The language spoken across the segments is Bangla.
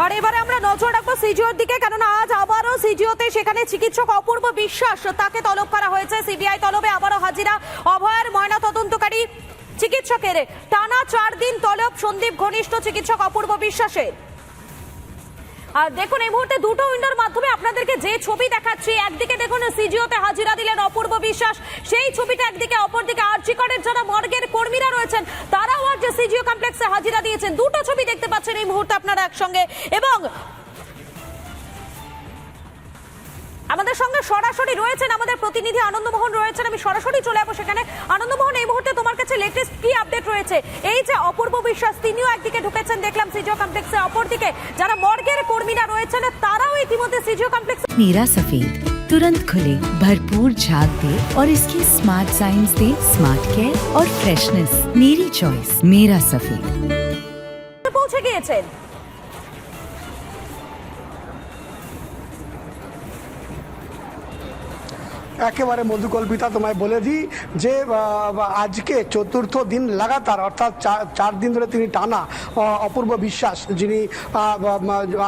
আর এবারে আমরা নজর রাখব সিজিওর দিকে, কেননা আজ আবারও সিজিওতে সেখানে চিকিৎসক অপূর্ব বিশ্বাস, তাকে তলব করা হয়েছে। সিবিআই তলবে আবারও হাজিরা অভয়ের ময়না তদন্তকারী চিকিৎসকের। টানা চার দিন তলব সন্দীপ ঘনিষ্ঠ চিকিৎসক অপূর্ব বিশ্বাসের। আর দেখুন, এই মুহূর্তে দুটো উইন্ডোর মাধ্যমে আপনাদেরকে যে ছবি দেখাচ্ছি, একদিকে দেখুন সিজিওতে হাজিরা দিলেন অপূর্ব বিশ্বাস, সেই ছবিটা একদিকে, অপরদিকে আর্চিকরের যারা মর্গের কর্মীরা রয়েছেন, তারাও আবার যে সিজিও কমপ্লেক্সে হাজিরা দিয়েছেন, দুটো ছবি দেখতে পাচ্ছেন এই মুহূর্তে আপনারা একসঙ্গে। এবং আমাদের সঙ্গে সরাসরি রয়েছেন আমাদের প্রতিনিধি আনন্দমোহন রয়েছেন, আমি সরাসরি চলে যাব সেখানে। আনন্দমোহন, এই মুহূর্তে তোমার কাছে লেটেস্ট কি আপডেট রয়েছে? এই যে অপূর্ব বিশ্বাস, তিনিও একদিকে ঢুকেছেন, দেখলাম সিজিও কমপ্লেক্সে অপরদিকে। যারা মর্গের কর্মীরা রয়েছেন, তারাও ইতিমধ্যে সিজিও কমপ্লেক্সে নীরা সফিদ तुरंत खुले भरपूर झाग दे और इसकी स्मार्ट साइंस दे स्मार्ट केयर और फ्रेशनेस मेरी चॉइस मेरा सफेद পৌঁছে গিয়েছেন একেবারে মধুকল্পিতা তোমায় বলে দিই যে আজকে চতুর্থ দিন লাগাতার অর্থাৎ চার দিন ধরে তিনি টানা অপূর্ব বিশ্বাস। যিনি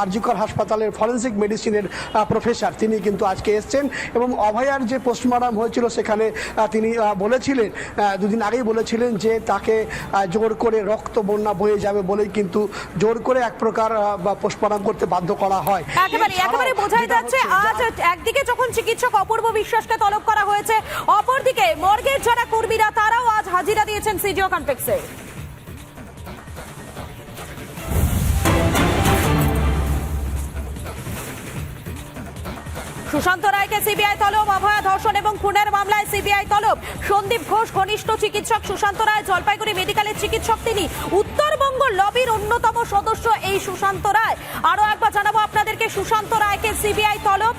আরজিকর হাসপাতালের ফরেন্সিক মেডিসিনের প্রফেসর তিনি কিন্তু আজকে এসছেন এবং অভয়ার যে পোস্টমর্টম হয়েছিল সেখানে তিনি বলেছিলেন দুদিন আগেই বলেছিলেন যে তাকে জোর করে রক্ত বন্যা বয়ে যাবে বলেই কিন্তু জোর করে এক প্রকার পোস্টমর্টম করতে বাধ্য করা হয়। একেবারে একেবারে বোঝাই যাচ্ছে আজ একদিকে যখন চিকিৎসক অপূর্ব বিশ্বাসকে তলব করা হয়েছে। অপরদিকে মর্গের যারা কর্মীরা, তারাও আজ হাজিরা দিয়েছেন সিজিও কমপ্লেক্সে। সুশান্ত রায়কে সিবিআই তলব, অভয়া ধর্ষণ এবং খুনের মামলায় সিবিআই তলব। সন্দীপ ঘোষ, ঘনিষ্ঠ চিকিৎসক সুশান্ত রায়, জলপাইগুড়ি মেডিকেলের চিকিৎসক তিনি। উত্তরবঙ্গ লবির অন্যতম সদস্য এই সুশান্ত রায়। আরও একবার জানাব আপনাদেরকে, সুশান্ত রায়কে সিবিআই তলব।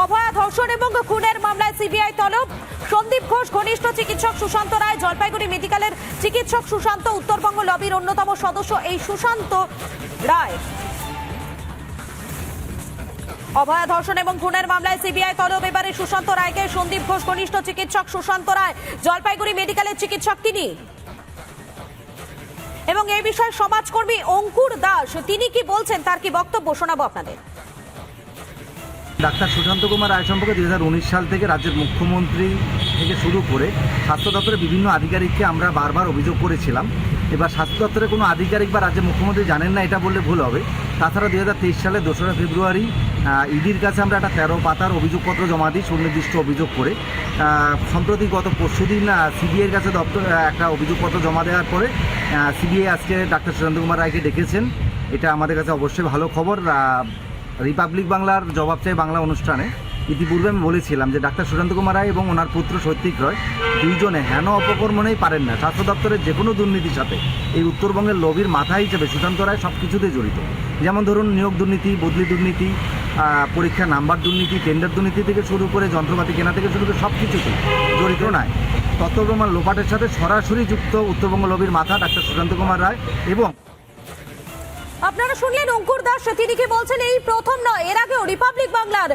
অভয়া ধর্ষণ এবং খুনের মামলায় সিবিআই তলব। সন্দীপ ঘোষ, ঘনিষ্ঠ চিকিৎসক সুশান্ত রায়, জলপাইগুড়ি মেডিকেলের চিকিৎসক সুশান্ত, উত্তরবঙ্গ লবির অন্যতম সদস্য এই সুশান্ত রায়। অভয়া ধর্ষণ এবং খুনের মামলায় সিবিআই তলব। এবারে সুশান্ত রায়কে সন্দীপ ঘোষ, ঘনিষ্ঠ চিকিৎসক সুশান্ত রায়, জলপাইগুড়ি মেডিকেলের চিকিৎসক তিনি। এবং এই বিষয়ে সমাজকর্মী অঙ্কুর দাস, তিনি কি বলছেন তার কি বক্তব্য শোনাবো আপনাদের? ডাক্তার সুশান্ত কুমার রায় সম্পর্কে দু হাজার উনিশ সাল থেকে রাজ্যের মুখ্যমন্ত্রী থেকে শুরু করে স্বাস্থ্য দপ্তরের বিভিন্ন আধিকারিককে আমরা বারবার অভিযোগ করেছিলাম। এবার স্বাস্থ্য দপ্তরের কোনো আধিকারিক বা রাজ্যের মুখ্যমন্ত্রী জানেন না, এটা বললে ভুল হবে। তাছাড়া দু হাজার তেইশ সালে দোসরা ফেব্রুয়ারি ইডির কাছে আমরা একটা তেরো পাতার অভিযোগপত্র জমা দিই, সুনির্দিষ্ট অভিযোগ করে। সম্প্রতি গত পরশুদিন সিবিআইয়ের কাছে দপ্তর একটা অভিযোগপত্র জমা দেওয়ার পরে সিবিআই আজকে ডাক্তার সুশান্ত কুমার রায়কে ডেকেছেন। এটা আমাদের কাছে অবশ্যই ভালো খবর। রিপাবলিক বাংলার জবাব চাই বাংলা অনুষ্ঠানে। ইতিপূর্বে আমি বলেছিলাম যে ডাক্তার সুশান্ত কুমার রায় এবং ওনার পুত্র সৈত্বিক রয় দুইজনে হেন অপকর্মণেই পারেন না। স্বাস্থ্য দপ্তরের যে কোনো দুর্নীতির সাথে এই উত্তরবঙ্গের লবির মাথা হিসেবে সুশান্ত রায় সব কিছুতে জড়িত। যেমন ধরুন নিয়োগ দুর্নীতি, বদলি দুর্নীতি পরীক্ষা নাম্বার দুর্নীতি টেন্ডার দুর্নীতি থেকে শুরু করে যন্ত্রপাতি কেনা থেকে শুরু করে সব কিছুতেই জড়িত নয়। তত্ত্বপ্রমাণ লোপাটের সাথে সরাসরি যুক্ত উত্তরবঙ্গ লবির মাথা ডাক্তার সুশান্ত কুমার রায় এবং আপনারা শুনলেন অঙ্কুর দাস, তিনি কি বলছেন, এই প্রথম নয়, এর আগেও রিপাবলিক বাংলার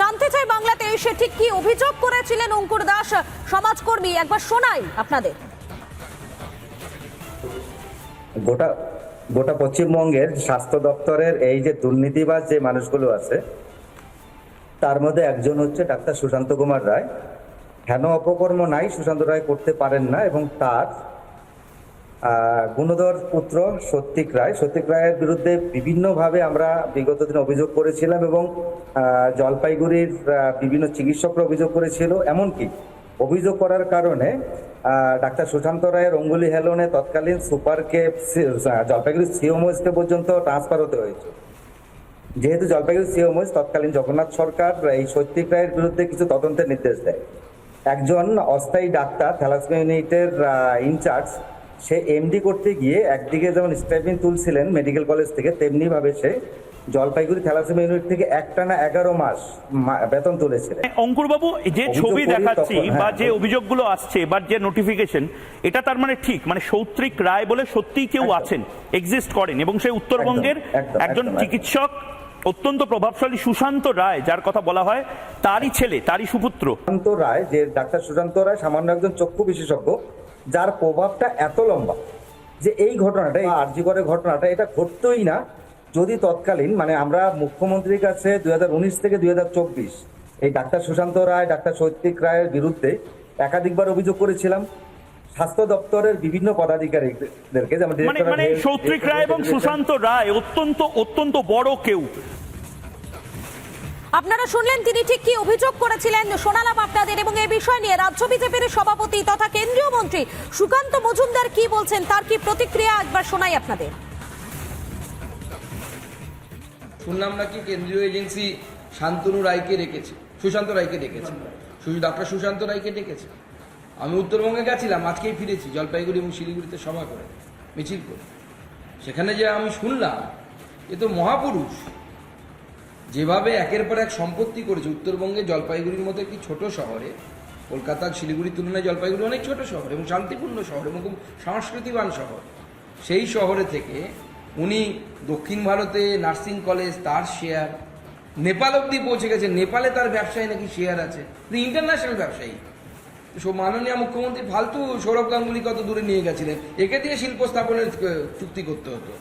জানতে চাই বাংলাতে এসে ঠিক কি অভিযোগ করেছিলেন অঙ্কুর দাস, সমাজকর্মী? একবার শোনাই আপনাদের। গোটা গোটা পশ্চিমবঙ্গের স্বাস্থ্য দপ্তরের এই যে দুর্নীতিবাজ যে মানুষগুলো আছে, তার মধ্যে একজন হচ্ছে ডাক্তার সুশান্ত কুমার রায়। হেন অপকর্ম নাই, সুশান্ত রায় করতে পারেন না, এবং তার গুণধর পুত্র সত্যিক রায়। সত্যিক রায়ের বিরুদ্ধে বিভিন্নভাবে আমরা বিগত দিনে অভিযোগ করেছিলাম এবং জলপাইগুড়ির বিভিন্ন চিকিৎসকরা অভিযোগ করেছিল। এমনকি অভিযোগ করার কারণে ডাক্তার সুশান্ত রায়ের অঙ্গুলি হেলনে তৎকালীন সুপারকে সি- আহ, জলপাইগুড়ি সিওমোসকে পর্যন্ত ট্রান্সফার হতে হয়েছে। যেহেতু জলপাইগুড়ি সিওমোস তৎকালীন জগন্নাথ সরকার এই সত্যিক রায়ের বিরুদ্ধে কিছু তদন্তের নির্দেশ দেয়। একজন অস্থায়ী ডাক্তার থ্যালাসমিয়া ইউনিটের ইনচার্জ সে এমডি করতে গিয়ে একদিকে যেমন স্টাইপিং তুলছিলেন মেডিকেল কলেজ থেকে তেমনি ভাবে সে জলপাইগুড়ি থ্যালাসমিয়া ইউনিট থেকে একটানা এগারো মাস বেতন তুলেছিলেন। অঙ্কুরবাবু যে ছবি দেখাচ্ছি বা হ্যাঁ, যে অভিযোগগুলো আসছে বা যে নোটিফিকেশন এটা তার মানে ঠিক মানে সৌত্রিক রায় বলে সত্যিই কেউ আছেন এক্সিস্ট করেন এবং সেই উত্তরবঙ্গের একজন। চিকিৎসক অত্যন্ত প্রভাবশালী সুশান্ত রায় যার কথা বলা হয় তারই ছেলে তারই সুপুত্র। সুশান্ত রায় যে ডাক্তার সুশান্ত রায় সামান্য একজন চক্ষু বিশেষজ্ঞ যার প্রভাবটা এত লম্বা যে এই ঘটনাটা এই আরজি করে ঘটনাটা এটা ঘটতোই না। যদি তৎকালীন মানে আমরা মুখ্যমন্ত্রীর কাছে দুই হাজার উনিশ থেকে দুই হাজার চব্বিশ এই ডাক্তার সুশান্ত রায় ডাক্তার সৈত্বিক রায়ের বিরুদ্ধে একাধিকবার অভিযোগ করেছিলাম। স্বাস্থ্য দপ্তরের বিভিন্ন পদাধিকারীদেরকে যেমন মানে মানে সৌত্রিক রায় এবং সুশান্ত রায় অত্যন্ত অত্যন্ত বড় কেউ। আপনারা শুনলেন তিনি ঠিক কি অভিযোগ করেছিলেন শোনালাম আপনাদের এবং এই বিষয় নিয়ে রাজ্য বিজেপির সভাপতি তথা কেন্দ্রীয় মন্ত্রী সুকান্ত মজুমদার কি বলছেন, তার কি প্রতিক্রিয়া একবার শোনাই আপনাদের? শুনলাম নাকি কেন্দ্রীয় এজেন্সি শান্তনু রায়কে রেখেছে সুশান্ত রায়কে ডেকেছে ডক্টর সুশান্ত রায়কে ডেকেছে। আমি উত্তরবঙ্গে গেছিলাম, আজকেই ফিরেছি, জলপাইগুড়ি এবং শিলিগুড়িতে সভা করে, মিছিল করে। সেখানে যে আমি শুনলাম, এ তো মহাপুরুষ। যেভাবে একের পর এক সম্পত্তি করেছে, উত্তরবঙ্গে জলপাইগুড়ির মতো একটি ছোট শহরে কলকাতা শিলিগুড়ির তুলনায় জলপাইগুড়ি অনেক ছোট শহর এবং শান্তিপূর্ণ শহর এবং খুব সংস্কৃতিবান শহর। সেই শহরে থেকে উনি দক্ষিণ ভারতে নার্সিং কলেজ, তার শেয়ার, নেপাল অব্দি পৌঁছে গেছে। নেপালে তার ব্যবসায় নাকি শেয়ার আছে। ইন্টারন্যাশনাল ব্যবসায়ী। সো মাননীয় মুখ্যমন্ত্রী ফালতু সৌরভ গাঙ্গুলি কত দূরে নিয়ে গেছিলেন? একে দিয়ে শিল্প স্থাপনের চুক্তি করতে হতো।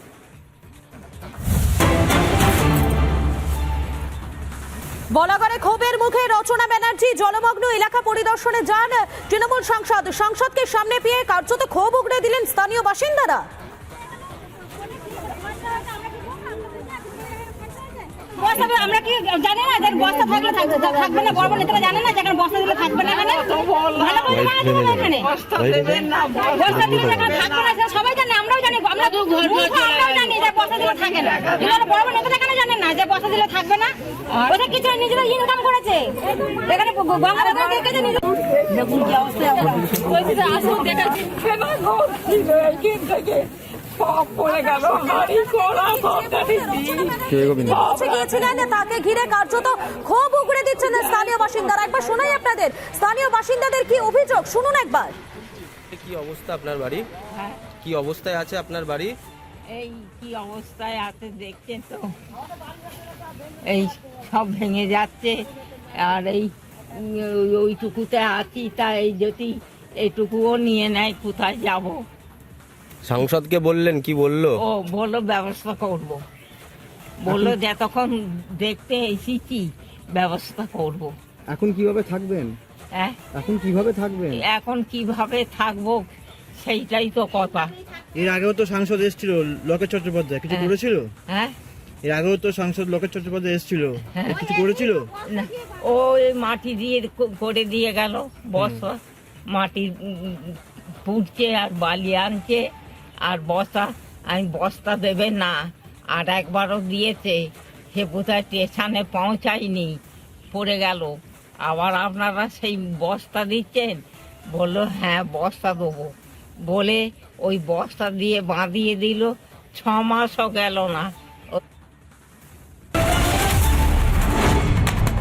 বলাগড়ে ক্ষোভের মুখে রচনা ব্যানার্জি জলমগ্ন এলাকা পরিদর্শনে যান তৃণমূল সংসদ। সংসদকে সামনে পেয়ে কার্যত ক্ষোভ উগড়ে দিলেন স্থানীয় বাসিন্দারা। বস্তা আমরা কি জানি না যে বস্তা থাকলে থাকবে না বড় নেতারা জানে না যে এখানে বস্তা দিলে থাকবে না এখানে? ভালো করে জানা দেবো না এখানে বস্তা দিলে যেখানে থাকবে না সবাই জানে আমরাও জানি আমরা আমরাও জানি যে বস্তা দিলে থাকে না। কিন্তু বড় নেতারা কেন জানে না যে বস্তা দিলে থাকবে না। ওটা কিছু নিজেরা ইনকাম করেছে। এখানে গঙ্গা দেখেছে নিজে দেখুন কি অবস্থা। পৌঁছে গিয়েছিলেন তাকে ঘিরে কার্যত ক্ষোভ উগড়ে দিচ্ছেন স্থানীয় বাসিন্দারা। একবার শোনাই আপনাদের স্থানীয় বাসিন্দাদের কি অভিযোগ? শুনুন একবার। কি অবস্থা আপনার বাড়ি? কি অবস্থায় আছে আপনার বাড়ি? এই কি অবস্থায় আছে দেখছেন তো? এই সব ভেঙে যাচ্ছে আর এই ওই- ওইটুকুতে আছি তা এই যদি এইটুকুও নিয়ে নেয় কোথায় যাব? সাংসদকে বললেন কি বলল? ও বলল ব্যবস্থা করব। বলল যে তখন দেখতে এসেছি ব্যবস্থা করব। এখন কীভাবে থাকবেন? হ্যাঁ? এখন কীভাবে থাকবেন? এখন কীভাবে থাকব সেইটাই তো কথা। এর আগেও তো সাংসদ এসেছিল লোকেশ চট্টোপাধ্যায়। কিছু হ্যাঁ। করেছিল? হ্যাঁ? এর আগেও তো সাংসদ লোকেশ চট্টোপাধ্যায় এসেছিল। হ্যাঁ। কিছু করেছিল? না ও এই মাটি দিয়ে করে দিয়ে গেল বস্তা। মাটি উম, পুড়ছে আর বালি আনছে। আর বস্তা আমি বস্তা দেবে না। আর একবারও দিয়েছে, সে বোধহয় স্টেশনে পৌঁছায়নি। পড়ে গেল। আবার আপনারা সেই বস্তা দিচ্ছেন? বলল হ্যাঁ বস্তা দেবো। বলে ওই বস্তা দিয়ে বাঁধিয়ে দিল। ছ মাসও গেল না।